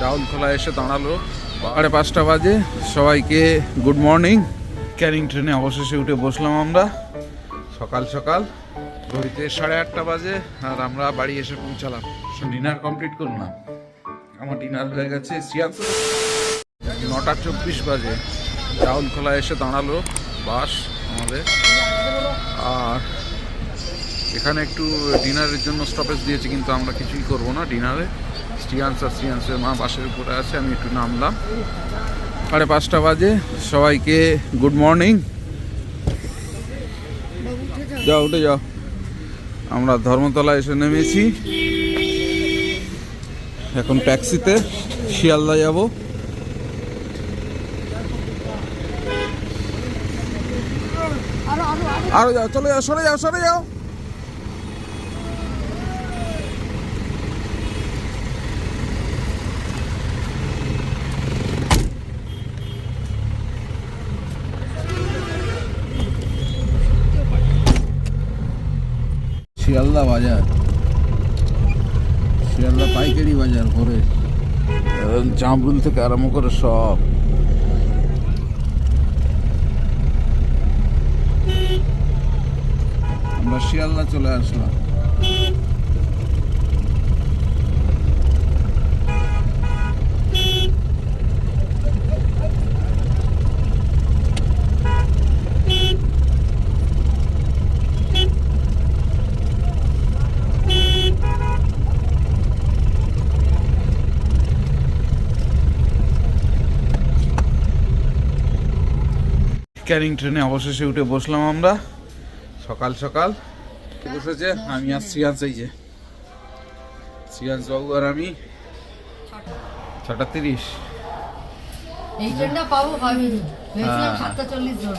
রাহুল খোলা এসে দাঁড়াল। সাড়ে পাঁচটা বাজে। সবাইকে গুড মর্নিং ক্যারিং ট্রেনে অবশেষে উঠে বসলাম আমরা। সকাল সকাল। ঘড়িতে সাড়ে আটটা বাজে আর আমরা বাড়ি এসে পৌঁছালাম। ডিনার কমপ্লিট করলাম। আমার ডিনার হয়ে গেছে সিয়ান্স নটা চব্বিশ বাজে। রাহুল খোলা এসে দাঁড়াল। বাস আমাদের। আর এখানে একটু ডিনারের জন্য স্টপেজ দিয়েছে, কিন্তু আমরা কিছুই করব না ডিনারে। স্টিয়ান্স আর স্টিয়ান্সের মা বাসের উপরে আছে, আমি একটু নামলাম। সাড়ে পাঁচটা বাজে, সবাইকে গুড মর্নিং যাও, উঠে যাও। আমরা ধর্মতলা এসে নেমেছি। এখন ট্যাক্সিতে শিয়ালদা যাব। আরও যাও, চলে যাও, সরে যাও সরে যাও। শিয়ালদা বাজার। শিয়ালদা পাইকারি বাজার ভরে জামরুল থেকে আরম্ভ করে সব। আমরা শিয়ালদা চলে আসলাম। ক্যানিং ট্রেনে অবশেষে উঠে বসলাম আমরা। সকাল সকাল। বসেছে আমি আর শ্রিয়াংশ এই যে। শ্রিয়াংশ বাবু আর আমি। ছটা তিরিশ। এই ট্রেনটা পাবো ভাবিনি ভেবেছিলাম হ্যাঁ। সাতটা চল্লিশ জন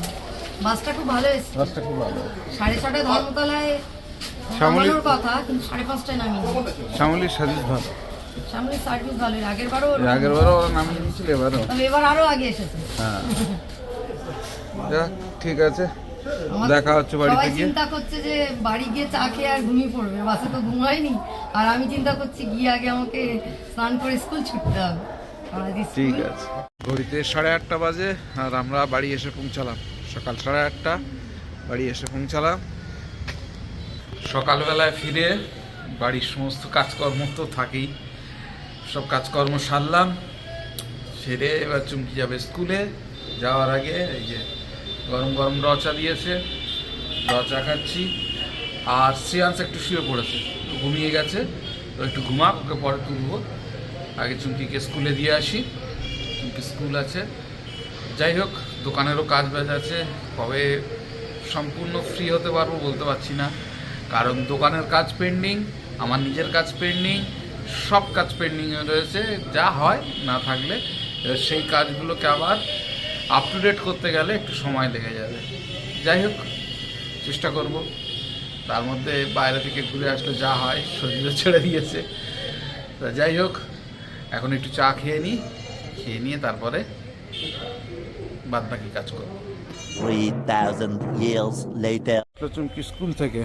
বাসটা খুব ভালো এসছে। বাসটা খুব ভালো। সাড়ে ছটায় ধর্মতলায় শ্যামলী- কথা কিন্তু সাড়ে পাঁচটায় নামিয়ে শ্যামলির সার্ভিস ভালো। সামনে সার্ভিস ভালো আগের বারও আগের বারও নামিয়ে দিয়েছিল এবারও। এবার আরও আগে এসেছে। হ্যাঁ। যাক ঠিক আছে। দেখা হচ্ছে বাড়িতে গিয়ে। চিন্তা করছে যে বাড়ি গিয়ে চা খেয়ে আর ঘুমিয়ে পড়বে। বাসে তো ঘুম হয়নি। আর আমি চিন্তা করছি গিয়ে আগে আমাকে স্নান করে স্কুল ছুটতে হবে। ঠিক আছে। ঘড়িতে সাড়ে আটটা বাজে আর আমরা বাড়ি এসে পৌঁছালাম। সকাল সাড়ে আটটা বাড়ি এসে পৌঁছালাম। সকালবেলায় ফিরে বাড়ির সমস্ত কাজকর্ম তো থাকেই। সব কাজকর্ম সারলাম। সেরে এবার চুমকি যাবে স্কুলে। যাওয়ার আগে এই যে গরম গরম রচা দিয়েছে রচা খাচ্ছি। আর শ্রেয়াংশ একটু শুয়ে পড়েছে ঘুমিয়ে গেছে। তো একটু ঘুমাক, ওকে পরে তুলবো। আগে চুমকিকে স্কুলে দিয়ে আসি। চুমকি স্কুল আছে। যাই হোক, দোকানেরও কাজ বাজ আছে। কবে সম্পূর্ণ ফ্রি হতে পারব বলতে পারছি না। কারণ দোকানের কাজ পেন্ডিং আমার নিজের কাজ পেন্ডিং সব কাজ পেন্ডিং রয়েছে। যা হয় না থাকলে সেই কাজগুলোকে আবার আপ টু ডেট করতে গেলে একটু সময় লেগে যাবে। যাই হোক চেষ্টা করব। তার মধ্যে বাইরে থেকে ঘুরে আসলে যা হয় শরীরে ছেড়ে দিয়েছে। তা যাই হোক এখন একটু চা খেয়ে নিই খেয়ে নিয়ে তারপরে বাদ বাকি কাজ করব। 3,000 years later. চুমকি স্কুল থেকে?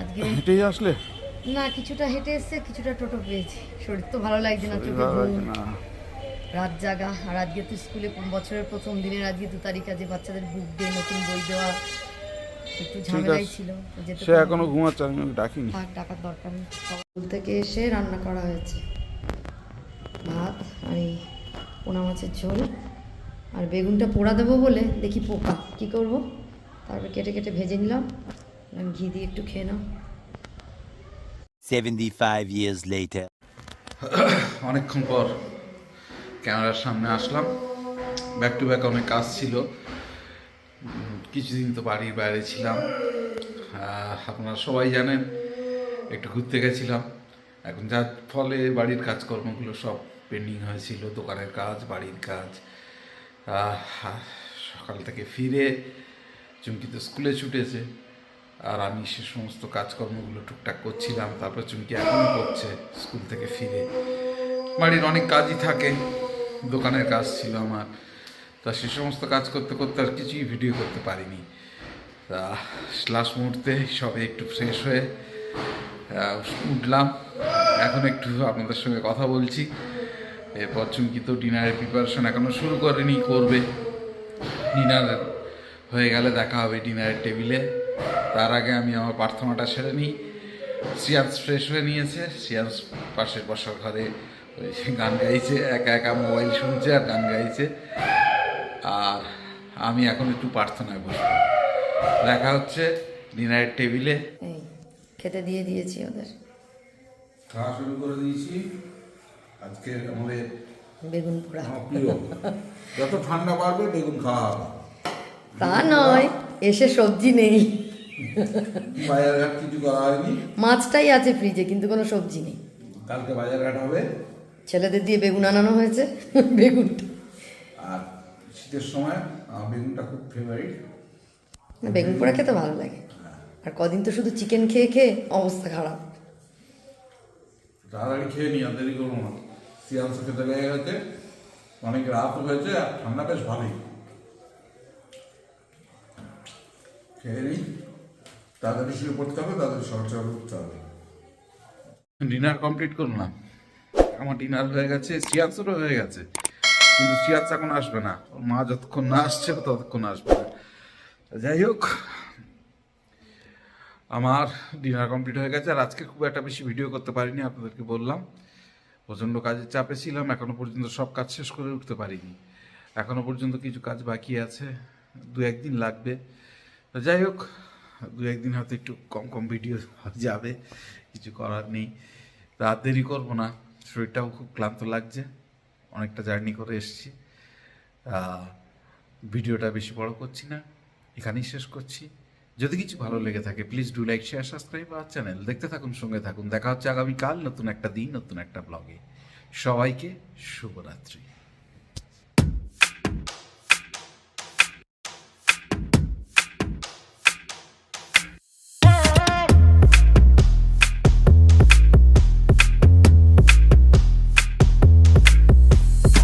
আজকে? হেঁটেই আসলে? না কিছুটা হেঁটে এসছে কিছুটা টোটো পেয়েছি। শরীর তো ভালো লাগছে না চোখে ভালো না। রাত জাগা আর আজকে তো স্কুলে কোন বছরের প্রথম দিনের আজকে দু তারিখ আছে বাচ্চাদের বুক দিয়ে নতুন বই দেওয়া একটু ঝামেলাই ছিল সে এখনও ঘুমাচ্ছে আমি ডাকিনি। ডাকার দরকার নেই। স্কুল থেকে এসে রান্না করা হয়েছে। ভাত আর এই পোনা মাছের ঝোল আর বেগুনটা পোড়া দেবো বলে দেখি পোকা কি করব? তারপর কেটে কেটে ভেজে নিলাম। ঘি দিয়ে একটু খেয়ে নাও। 75 years later. অনেকক্ষণ পর। ক্যামেরার সামনে আসলাম। ব্যাক টু ব্যাক অনেক কাজ ছিল। কিছুদিন তো বাড়ির বাইরে ছিলাম। আপনারা সবাই জানেন, একটু ঘুরতে গেছিলাম। এখন যার ফলে বাড়ির কাজকর্মগুলো সব পেন্ডিং হয়েছিল, দোকানের কাজ, বাড়ির কাজ। সকাল থেকে ফিরে চুমকি তো স্কুলে ছুটেছে। আর আমি সে সমস্ত কাজকর্মগুলো টুকটাক করছিলাম, তারপর চুমকি এখনও করছে স্কুল থেকে ফিরে। বাড়ির অনেক কাজই থাকে। দোকানের কাজ ছিল আমার। তা সে সমস্ত কাজ করতে করতে আর কিছুই ভিডিও করতে পারিনি। তা লাস্ট মুহূর্তে সবে একটু ফ্রেশ হয়ে উঠলাম। এখন একটু আপনাদের সঙ্গে কথা বলছি। এরপর চুমকি তো ডিনারের প্রিপারেশন এখনও শুরু করেনি, করবে। ডিনার হয়ে গেলে দেখা হবে ডিনারের টেবিলে তার আগে আমি আমার প্রার্থনাটা সেরে নিই। সিয়ান্স ফ্রেশ হয়ে নিয়েছে। সিয়ান্স পাশের বসার ঘরে ওই গান গাইছে একা একা মোবাইল শুনছে আর গান গাইছে। আর আমি এখন একটু প্রার্থনায় বসবো। দেখা হচ্ছে ডিনারের টেবিলে। খেতে দিয়ে দিয়েছি ওদের। খাওয়া শুরু করে দিয়েছি। আজকে আমাদের বেগুন পোড়া। যত ঠান্ডা বাড়বে বেগুন খাওয়া হবে। তা নয় এসে সবজি নেই। বাজারঘাট কিছু করা হয়নি। মাছটাই আছে ফ্রিজে কিন্তু কোনো সবজি নেই। কালকে বাজার বাজারঘাট হবে। ছেলেদের দিয়ে বেগুন আনানো হয়েছে। বেগুনটা। আর শীতের সময় বেগুনটা খুব ফেভারিট না, বেগুন পোড়া খেতে ভালো লাগে। আর কদিন তো শুধু চিকেন খেয়ে খেয়ে অবস্থা খারাপ। তাড়াতাড়ি খেয়ে নিই আর দেরি করব না। সিয়াংশ খেতে লেগে গেছে অনেক রাত হয়েছে আর ঠান্ডা বেশ ভালোই। খেয়ে নিই। তাড়াতাড়ি শুয়ে পড়তে হবে তাড়াতাড়ি সকাল সকাল উঠতে হবে। ডিনার কমপ্লিট করলাম। আমার ডিনার হয়ে গেছে সিয়ান্সেরও হয়ে গেছে। কিন্তু সিয়ান্স এখন আসবে না। ওর মা যতক্ষণ না আসছে ততক্ষণ আসবে না। যাই হোক, আমার ডিনার কমপ্লিট হয়ে গেছে। আর আজকে খুব একটা বেশি ভিডিও করতে পারিনি, আপনাদেরকে বললাম। প্রচণ্ড কাজের চাপে ছিলাম এখনও পর্যন্ত সব কাজ শেষ করে উঠতে পারিনি। এখনও পর্যন্ত কিছু কাজ বাকি আছে, দু একদিন লাগবে। যাই হোক, দু একদিন হয়তো একটু কম কম ভিডিও যাবে, কিছু করার নেই। তো দেরি করব না। শরীরটাও খুব ক্লান্ত লাগছে। অনেকটা জার্নি করে এসেছি। ভিডিওটা বেশি বড় করছি না। এখানেই শেষ করছি। যদি কিছু ভালো লেগে থাকে please do like share subscribe R channel দেখতে থাকুন, সঙ্গে থাকুন। দেখা হচ্ছে আগামীকাল নতুন একটা দিন, নতুন একটা ব্লগে সবাইকে শুভরাত্রি।